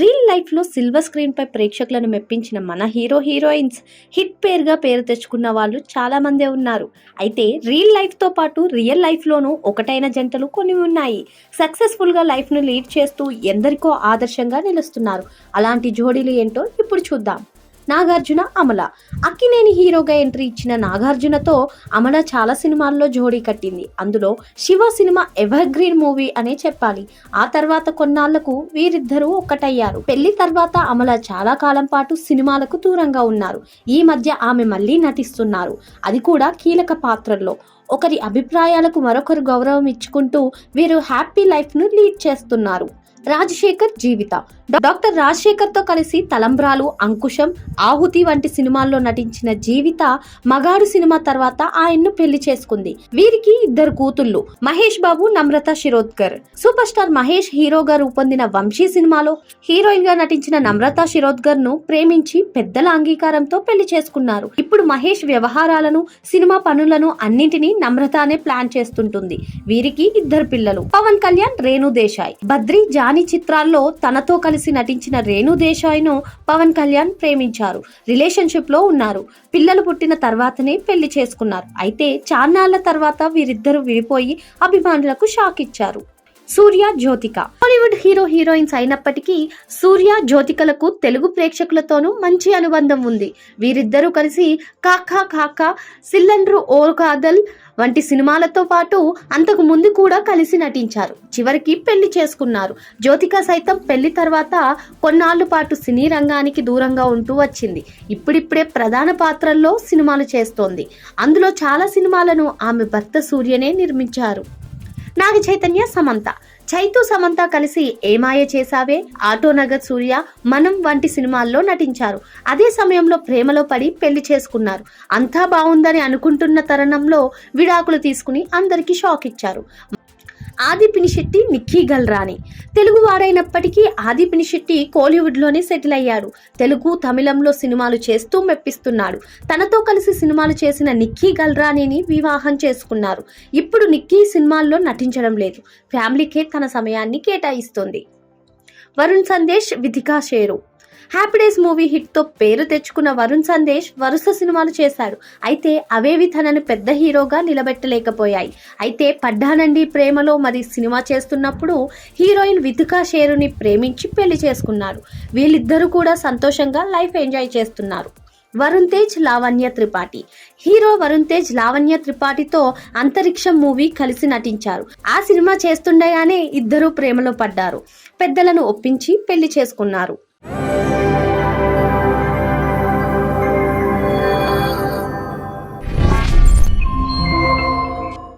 Real లైఫ్లో silver స్క్రీన్పై ప్రేక్షకులను మెప్పించిన మన హీరో హీరోయిన్స్ హిట్ పేరుగా పేరు తెచ్చుకున్న వాళ్ళు చాలామందే ఉన్నారు. అయితే రియల్ లైఫ్తో పాటు రియల్ లైఫ్లోనూ ఒకటైన జంటలు కొన్ని ఉన్నాయి. సక్సెస్ఫుల్గా లైఫ్ను లీడ్ చేస్తూ ఎందరికో ఆదర్శంగా నిలుస్తున్నారు. అలాంటి జోడీలు ఏంటో ఇప్పుడు చూద్దాం. నాగార్జున అమల. అక్కినేని హీరోగా ఎంట్రీ ఇచ్చిన నాగార్జునతో అమల చాలా సినిమాల్లో జోడీ కట్టింది. అందులో Shiva cinema evergreen movie అనే చెప్పాలి. ఆ తర్వాత కొన్నాళ్ళకు వీరిద్దరూ ఒక్కటయ్యారు. పెళ్ళి తర్వాత అమల చాలా కాలం పాటు సినిమాలకు దూరంగా ఉన్నారు. ఈ మధ్య ఆమె మళ్ళీ నటిస్తున్నారు. అది కూడా కీలక పాత్రల్లో. ఒకరి అభిప్రాయాలకు మరొకరు గౌరవం ఇచ్చుకుంటూ వీరు హ్యాపీ లైఫ్ను లీడ్ చేస్తున్నారు. రాజశేఖర్ జీవిత. డాక్టర్ రాజశేఖర్తో కలిసి తలంబ్రాలు అంకుశం ఆహుతి వంటి సినిమాల్లో నటించిన జీవిత మగాడు సినిమా తర్వాత ఆయన్ను పెళ్ళి చేసుకుంది. వీరికి ఇద్దరు కూతుళ్ళు మహేష్ బాబు నమ్రత శిరోద్కర్. సూపర్ స్టార్ మహేష్ హీరోగా రూపొందిన వంశీ సినిమాలో హీరోయిన్గా నటించిన నమ్రత శిరోద్కర్ను ప్రేమించి పెద్దల అంగీకారంతో పెళ్ళి చేసుకున్నారు. ఇప్పుడు మహేష్ వ్యవహారాలను సినిమా పనులను అన్నింటినీ నమ్రతానే ప్లాన్ చేస్తుంటుంది. వీరికి ఇద్దరు పిల్లలు. పవన్ కళ్యాణ్ రేణు దేశాయ్. బద్రి జానీ చిత్రాల్లో తనతో కలిసి నటించిన రేణు దేశాయ్ను పవన్ కళ్యాణ్ ప్రేమించారు. రిలేషన్షిప్లో ఉన్నారు. పిల్లలు పుట్టిన తర్వాతనే పెళ్ళి చేసుకున్నారు. అయితే చాన్నాళ్ళ తర్వాత వీరిద్దరూ విడిపోయి అభిమానులకు షాక్ ఇచ్చారు Surya Jyothika. Hollywood hero heroines అయినప్పటికీ సూర్య జ్యోతికలకు తెలుగు ప్రేక్షకులతోనూ మంచి అనుబంధం ఉంది. వీరిద్దరూ కలిసి కాకా కాకా సిల్లండ్రు ఓ కాదల్ వంటి సినిమాలతో పాటు అంతకు ముందు కూడా కలిసి నటించారు. చివరికి పెళ్ళి చేసుకున్నారు. జ్యోతిక సైతం పెళ్ళి తర్వాత కొన్నాళ్ళ పాటు సినీ రంగానికి దూరంగా ఉంటూ వచ్చింది. ఇప్పుడిప్పుడే ప్రధాన పాత్రల్లో సినిమాలు చేస్తోంది. అందులో చాలా సినిమాలను ఆమె భర్త సూర్యనే నిర్మించారు. నాగ చైతన్య సమంత. చైతు సమంత కలిసి ఏమాయ చేసావే ఆటో నగర్ సూర్య మనం వంటి సినిమాల్లో నటించారు. అదే సమయంలో ప్రేమలో పడి పెళ్ళి చేసుకున్నారు. అంతా బాగుందని అనుకుంటున్న తరుణంలో విడాకులు తీసుకుని అందరికీ షాక్ ఇచ్చారు ఆది పినిశెట్టి నిక్కీ గల్రాని తెలుగు వాడైనప్పటికీ ఆది పినిశెట్టి కోలీవుడ్లోనే సెటిల్ అయ్యాడు. తెలుగు తమిళంలో సినిమాలు చేస్తూ మెప్పిస్తున్నాడు. తనతో కలిసి సినిమాలు చేసిన నిక్కీ గల్రానీని వివాహం చేసుకున్నారు. ఇప్పుడు నిక్కీ సినిమాల్లో నటించడం లేదు. ఫ్యామిలీకే తన సమయాన్ని కేటాయిస్తుంది. Varun Sandesh Vithika Sheru. Happy days movie హిట్తో పేరు తెచ్చుకున్న వరుణ్ సందేశ్ వరుస సినిమాలు చేశాడు. అయితే అవేవి తనను పెద్ద హీరోగా నిలబెట్టలేకపోయాయి. అయితే పడ్డానండి ప్రేమలో మరి సినిమా చేస్తున్నప్పుడు హీరోయిన్ వితికా షేరుని ప్రేమించి పెళ్ళి చేసుకున్నారు. వీళ్ళిద్దరూ కూడా సంతోషంగా లైఫ్ ఎంజాయ్ చేస్తున్నారు. వరుణ్ తేజ్ లావణ్య త్రిపాఠి. హీరో వరుణ్ తేజ్ లావణ్య త్రిపాఠితో అంతరిక్షం మూవీ కలిసి నటించారు. ఆ సినిమా చేస్తుండగానే ఇద్దరూ ప్రేమలో పడ్డారు. పెద్దలను ఒప్పించి పెళ్ళి చేసుకున్నారు.